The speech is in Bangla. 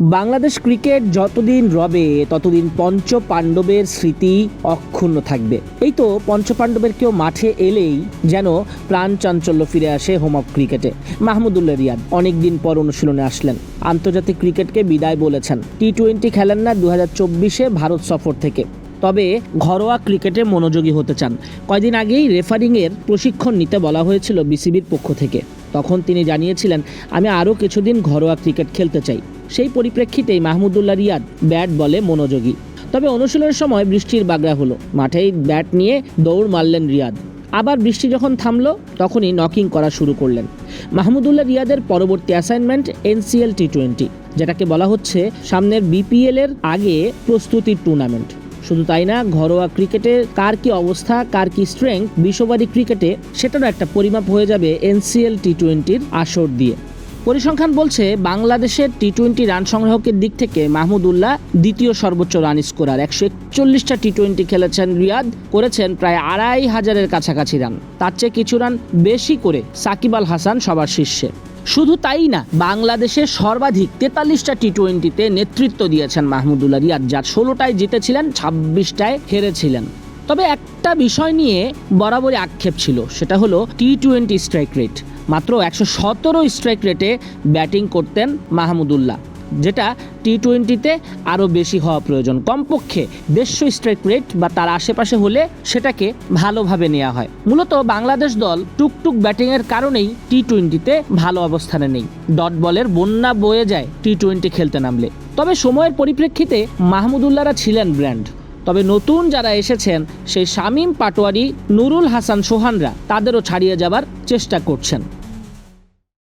বাংলাদেশ ক্রিকেট যতদিন রবে, ততদিন পঞ্চ পাণ্ডবের স্মৃতি অক্ষুণ্ণ থাকবে। এই তো পঞ্চ পাণ্ডবের কেউ মাঠে এলেই যেন প্রাণ চাঞ্চল্য ফিরে আসে হোম অফ ক্রিকেটে। মাহমুদুল্লাহ রিয়াদ অনেকদিন পর অনুশীলনে আসলেন। আন্তর্জাতিক ক্রিকেটকে বিদায় বলেছেন। টি টোয়েন্টি খেলেন না দু হাজার চব্বিশে ভারত সফর থেকে। তবে ঘরোয়া ক্রিকেটে মনোযোগী হতে চান। কয়দিন আগেই রেফারিংয়ের প্রশিক্ষণ নিতে বলা হয়েছিল বিসিবির পক্ষ থেকে। তখন তিনি জানিয়েছিলেন, আমি আরও কিছুদিন ঘরোয়া ক্রিকেট খেলতে চাই। সেই পরিপ্রেক্ষিতেই মাহমুদুল্লাহ রিয়াদ ব্যাট বলে মনোযোগী। তবে অনুশীলনের সময় বৃষ্টির বাগড়া হলো। মাঠেই ব্যাট নিয়ে দৌড় মারলেন রিয়াদ। আবার বৃষ্টি যখন থামলো, তখনই নকিং করা শুরু করলেন। মাহমুদুল্লাহ রিয়াদের পরবর্তী অ্যাসাইনমেন্ট এনসিএল টি টোয়েন্টি যেটাকে বলা হচ্ছে সামনের বিপিএল এর আগে প্রস্তুতির টুর্নামেন্ট শুধু তাই না, ঘরোয়া ক্রিকেটে কার কি অবস্থা, কার কি স্ট্রেংথ বিশ্ববাদী ক্রিকেটে সেটারও একটা পরিমাপ হয়ে যাবে এনসিএল টি টোয়েন্টির আসর দিয়ে। পরিসংখ্যান বলছে, বাংলাদেশের টি টোয়েন্টি রান সংগ্রাহকের দিক থেকে মাহমুদুল্লাহ দ্বিতীয় সর্বোচ্চ রান স্কোরার। একশো একচল্লিশটা টি টোয়েন্টি খেলেছেন রিয়াদ, করেছেন প্রায় আড়াই হাজারের কাছাকাছি রান। তার চেয়ে কিছু রান বেশি করে সাকিব আল হাসান সবার শীর্ষে। শুধু তাই না, বাংলাদেশে সর্বাধিক তেতাল্লিশটা টি টোয়েন্টিতে নেতৃত্ব দিয়েছেন মাহমুদুল্লাহ রিয়াদ, যার ষোলোটায় জিতেছিলেন, ছাব্বিশটায় হেরেছিলেন। তবে একটা বিষয় নিয়ে বরাবরই আক্ষেপ ছিল, সেটা হলো টি টোয়েন্টি স্ট্রাইক রেট মাত্র একশো সতেরো স্ট্রাইক রেটে ব্যাটিং করতেন মাহমুদুল্লাহ যেটা টি টোয়েন্টিতে আরও বেশি হওয়া প্রয়োজন। কমপক্ষে দেড়শো স্ট্রাইক রেট বা তার আশেপাশে হলে সেটাকে ভালোভাবে নেওয়া হয়। মূলত বাংলাদেশ দল টুকটুক ব্যাটিংয়ের কারণেই টি টোয়েন্টিতে ভালো অবস্থানে নেই। ডট বলের বন্যা বয়ে যায় টি টোয়েন্টি খেলতে নামলে। তবে সময়ের পরিপ্রেক্ষিতে মাহমুদুল্লাহরা ছিলেন ব্র্যান্ড। তবে নতুন যারা এসেছেন, সেই শামীম পাটোয়ারি, নুরুল হাসান সোহানরা তাদেরও ছাড়িয়ে যাবার চেষ্টা করছেন।